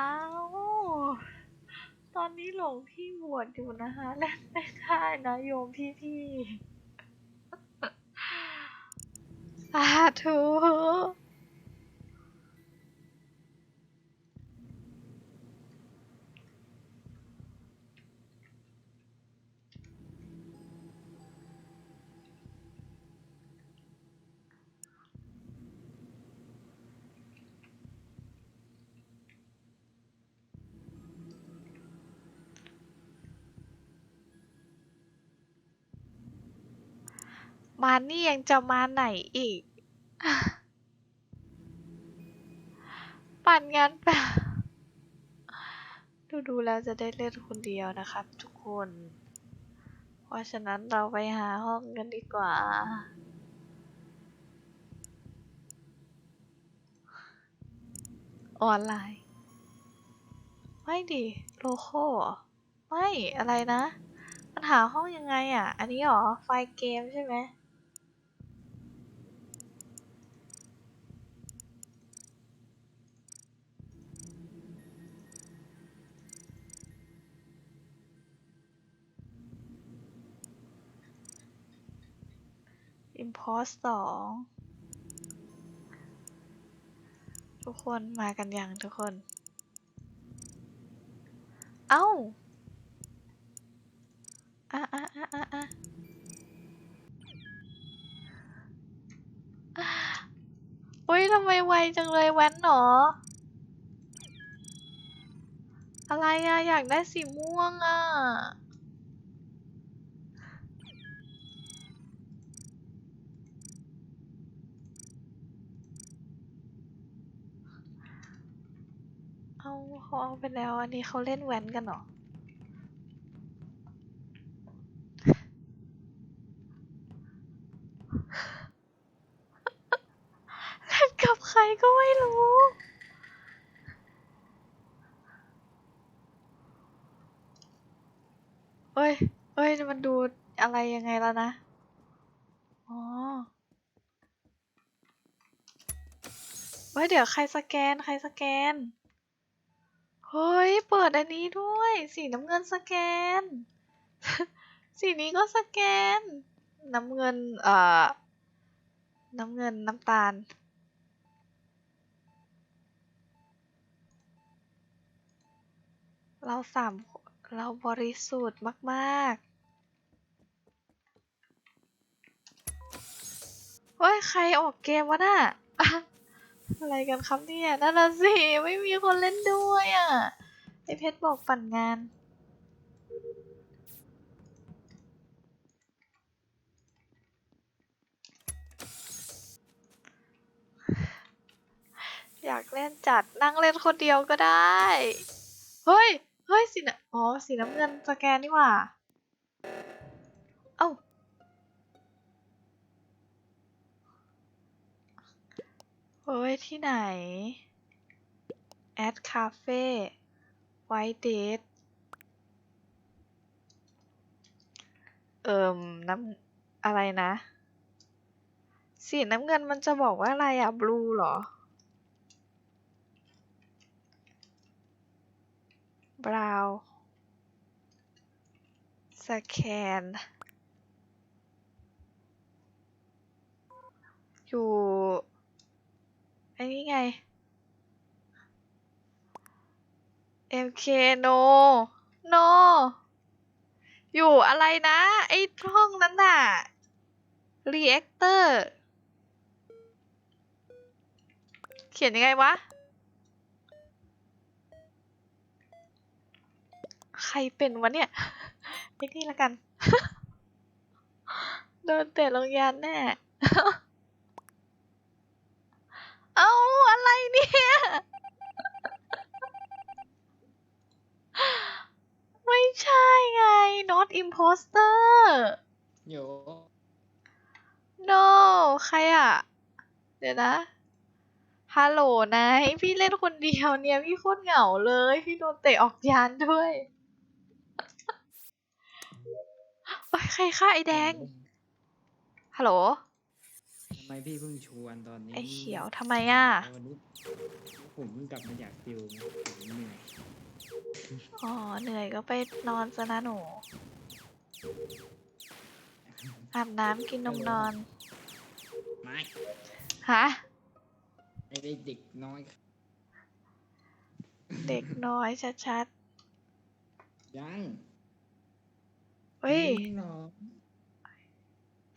อ้าว ตอนนี้หลวงพี่บวชอยู่นะคะเล่นไม่ได้นะโยมพี่พี่ๆสาธุ มานี่ยังจะมาไหนอีก ปั่นงานแบบดูดูแล้วจะได้เล่นคนเดียวนะครับทุกคน เพราะฉะนั้นเราไปหาห้องกันดีกว่า ออนไลน์ ไม่ดิ โลโก้ไม่ อะไรนะ มันหาห้องยังไงอะ อันนี้หรอ ไฟล์เกมใช่ไหม Import สองทุกคนมากันยังทุกคน เอ้าอะอะอะอะอะอุ้ยทำไมไวจังเลยแว้นหนอ อะไรอะอยากได้สีม่วงอะ เขาเอาไปแล้ว อันนี้เขาเล่นแว้นกันเหรอ เล่นกับใครก็ไม่รู้ เอ้ย เอ้ย มันดูอะไรยังไงแล้วนะ อ๋อเฮ้ยเดี๋ยวใครสแกน ใครสแกน เฮ้ย เปิดอันนี้ด้วย สีน้ำเงินสแกน สีนี้ก็สแกน น้ำเงิน เอ่อ น้ำเงินน้ำตาล เราสามเราบริสุทธิ์มาก ๆ เฮ้ย ใครออกเกมวะน่ะ อะไรกันครับเนี่ยนั่นน่ะสิ ไม่มีคนเล่นด้วยอะ ไอเพชรบอกปั่นงาน อยากเล่นจัดนั่งเล่นคนเดียวก็ได้ เฮ้ย เฮ้ยสีน้ำอ๋อ สีน้ำเงินสแกนนี่หว่า เฮ้ยที่ไหน แอดคาเฟ่ไวท์เดทเอิ่มน้ำอะไรนะ สีน้ำเงินมันจะบอกว่าอะไรอะบลูหรอบราวสแกนอยู่ ไอ้นี่ไง MK no no อยู่อะไรนะ ไอ้ห้องนั้นน่ะ reactor เขียนยังไงวะ ใครเป็นวะเนี่ยไอ้นี่ละกัน โดนเตะลงยานแน่ เอ้าอะไรเนี่ย ไม่ใช่ไง not imposter โย no ใครอะเดี๋ยวนะ ฮัลโหลนายพี่เล่นคนเดียวเนี่ย พี่โคตรเหงาเลย พี่โดนเตะออกยานด้วยโอ้ยใครฆ่าไอ้แดง ฮัลโหลทำ ไมพี่เพิ่งชวนตอนนี้ไอ้เขียวทำไมอะ วันนี้ผมเพิ่งกลับมาจากติวไงผมเหนื่อยอ๋อ เหนื่อยก็ไปนอนซะนะหนู อาบน้ำกินนมนอน ไม่ฮะ ไอ้เด็กน้อยเด็กน้อยชัดยังๆเฮ้ยนี่หรอ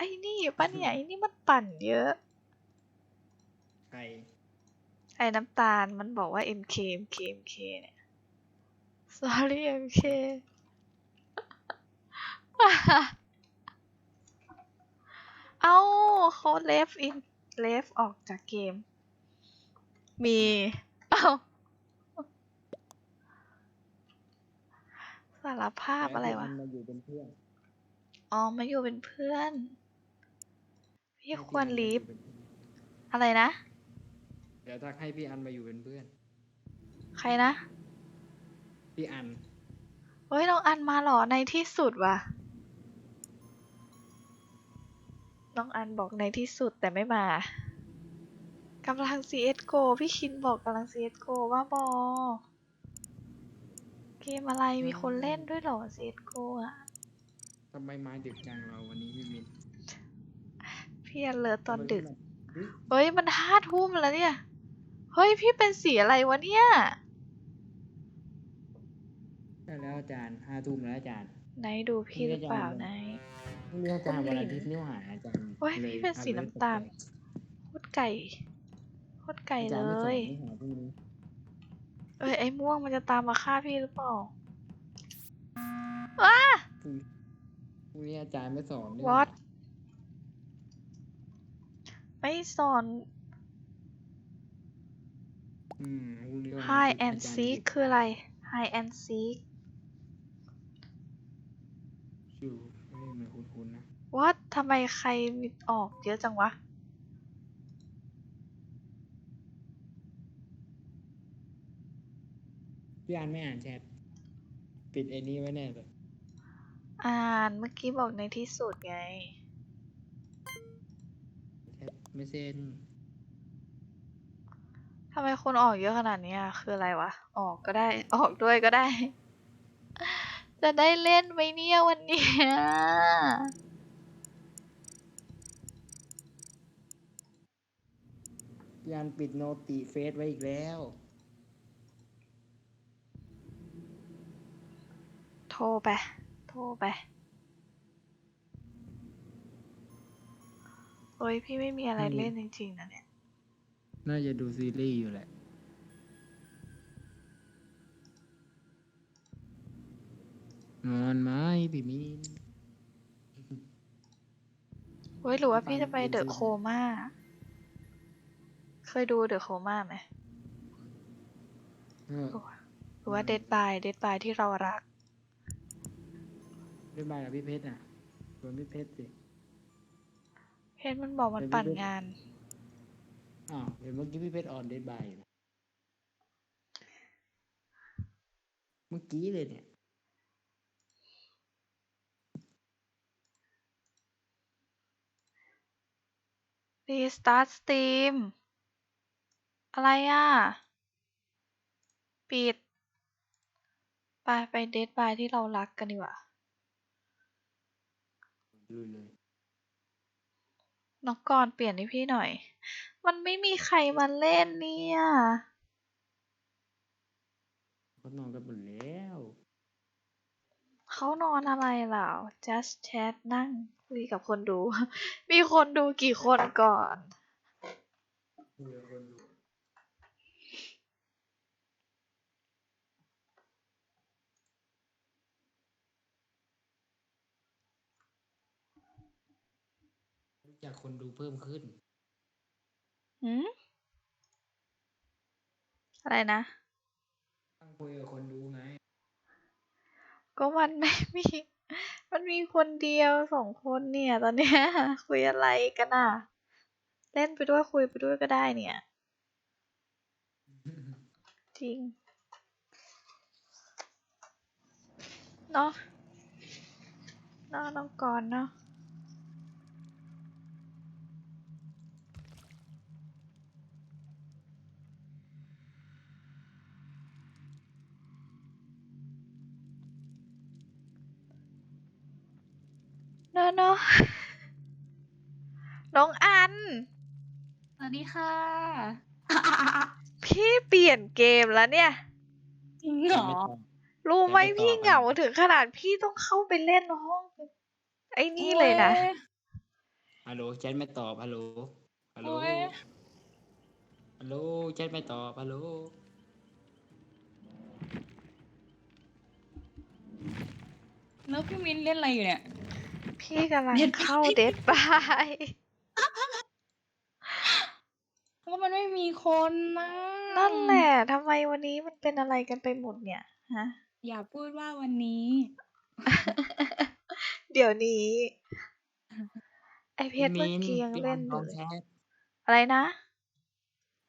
ไอ้นี่ปะเนี่ยไอ้นี่มันปั่นเยอะ ใครไอ้น้ำตาลมันบอกว่า MK MK MK เนี่ย sorry MK เอาเขา left in left ออกจากเกม มีเอาสารภาพอะไรวะให้พี่นมาอยู่เป็นเพื่อน อ๋อ มาอยู่เป็นเพื่อน พี่ให้ควรอันมาลีฟอยู่เป็นเพื่อนอะไรนะ เดี๋ยวทักให้พี่อันมาอยู่เป็นเพื่อน ใครนะ พี่อันเฮ้ยน้องอันมาเหรอในที่สุดว่ะน้องอันบอกในที่สุดแต่ไม่มากำลัง CSGO พี่คินบอกกำลัง CSGO ว่าบอเกมอะไรมีคนเล่นด้วยเหรอ CSGO อะทำไมมาดึกจังเราวันนี้พี่มิน พี่อันเลิศตอนดึกทำไมพี่เฮ้ย มันห้าทุ่มแล้วเนี่ย เฮ้ย พี่เป็นสีอะไรวะเนี่ย ได้แล้วอาจารย์ห้าทุ่มแล้วอาจารย์ไหนดูพี่หรือเปล่าไหนพรุ่งนี้อาจารย์วันอาทิตย์นิ้วหาอาจารย์โอ้ยลพี่เป็นสีน้ำตาล โคตรไก่ โคตรไก่อาเลจารย์ไม่สอนยนิ้วหาพรุ่งนี้เอ้ยไอ้ม่วงมันจะตามมาฆ่าพี่หรือเปล่าพรุ่งพรุ่งนี้อาจารย์ไม่สอนนิ้วหา What ไม่สอน อืมพรุ่งนี้วันอาทิตย์ hide and อาจารย์ seek คืออะไร hide and seek อยู่เฮ้ยมันคุ้นๆนะ what ทำไมใครมีออกเยอะจังวะ พี่อันไม่อ่านแชทปิดไอ้นี้ไว้แน่เลย อ่านเมื่อกี้บอกในที่สุดไงแชท ไม่เซ็น ทำไมคนออกเยอะขนาดนี้อะคืออะไรวะ ออกก็ได้ ออกด้วยก็ได้ จะได้เล่นไหมเนี่ยวันเนี้ยพี่อันปิดโนติเฟซไว้อีกแล้ว โทรไป โทรไป เฮ้ยพี่ไม่มีอะไรอืมเล่นจริงๆนะเนี่ย น่าจะดูซีรีส์อยู่แหละ นอนไหมพี่มินเฮ้ยหรือว่าฟังพี่จะไปเพลงเดอะซิโคม่า เคยดูเดอะโคม่าไหมเออหรือว่าเดดบายเดดบายที่เรารักเล่นบายกับพี่เพชรอะชวนพี่เพชรสิ เพชรมันบอกมันไปดูปั่นด้วยงาน อ้าวเห็นเมื่อกี้พี่เพชรออนเดทบายอยู่นะเมื่อกี้เลยเนี่ยรีสตาร์ทสตรีมอะไรอะ ปิด ไป ไปเดทบายที่เรารักกันดีกว่าลุยเลย น้องกรณ์เปลี่ยนให้พี่หน่อย มันไม่มีใครมาเล่นเนี่ยเขานอนกันหมดแล้ว เขานอนอะไรเหล่า just chat นั่งคุยกับคนดู มีคนดูกี่คนก่อนรู้ จักคนดูเพิ่มขึ้น หืมอะไรนะ ตั้งคุยกับคนดูไง ก็มันไม่มี มันมีคนเดียวสองคนเนี่ย ตอนเนี้ย คุยอะไรกันอะ เล่นไปด้วยคุยไปด้วยก็ได้เนี่ย จริง เนาะเนาะน้องกรณ์เนาะ ค่ะ พี่เปลี่ยนเกมแล้วเนี่ย จริงเหรอไม่ต้องรู้ไหมจะไม่ตอบพี่เหงาอะถึงขนาดพี่ต้องเข้าไปเล่นห้องไอ้นี่เลยนะโอ้ฮัลโหลแชทไม่ตอบฮัลโหลฮัลโหลโอ้ย ฮัลโหลแชทไม่ตอบฮัลโหลแล้วพี่มินเล่นอะไรอยู่เนี่ย พี่กำลังเล่นเข้าเดทบาย เพราะ มันไม่มีคนนะนั่นแหละทำไมวันนี้มันเป็นอะไรกันไปหมดเนี่ยฮะอย่าพูดว่าวันนี้ เดี๋ยวนี้ ไอเพชรพี่เมื่อกี้ยังพี่เล่อันนอดอยู่งเลแชยทอะไรนะ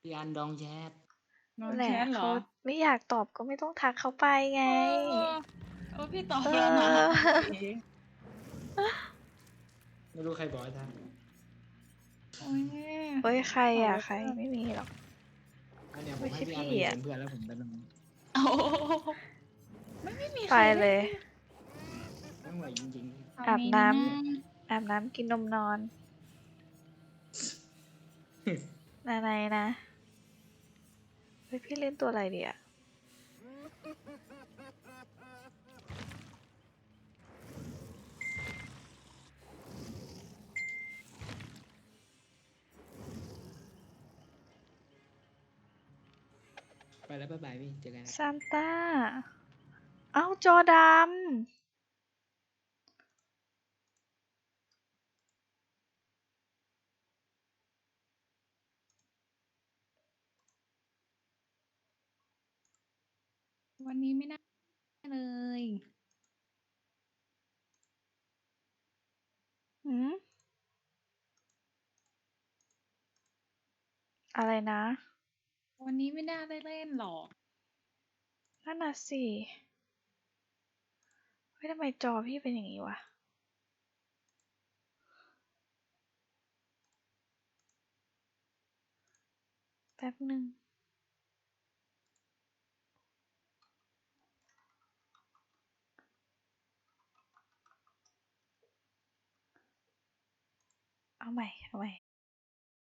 พี่อันดองแชทน้องแหละแชทเหรเขาอไม่อยากตอบก็ไม่ต้องทักเขาไปไงเออเออพี่ตอบเออแล้วนะโอเคไม่รู้ใครบอกให้ท โอ้ยเฮ้ยใครอะขอใครเลิกไม่มีหรอกำอันเนี้ยผไม่มใช่ให้พี่อันพี่ไปอะเป็นเพื่อนแล้วผมไปนอนโอ้โหไม่ไม่มีใคไปรเลยไม่ไหวจริงทำอาบน้ำเองะอาบน้ำกินนมนอนนาไหนนะเฮ้ยพี่เล่นตัวอะไรดีอะ ไปแล้วบ๊ายบายพี่เจอกันนะซานต้า เอ้าจอดำวันนี้ไม่น่าเลย หืม อะไรนะ วันนี้ไม่น่าได้เล่นหรอกนั่นน่ะสิเฮ้ยทำไมจอพี่เป็นอย่างนี้วะ แป๊บหนึ่งเอาใหม่ เอาใหม่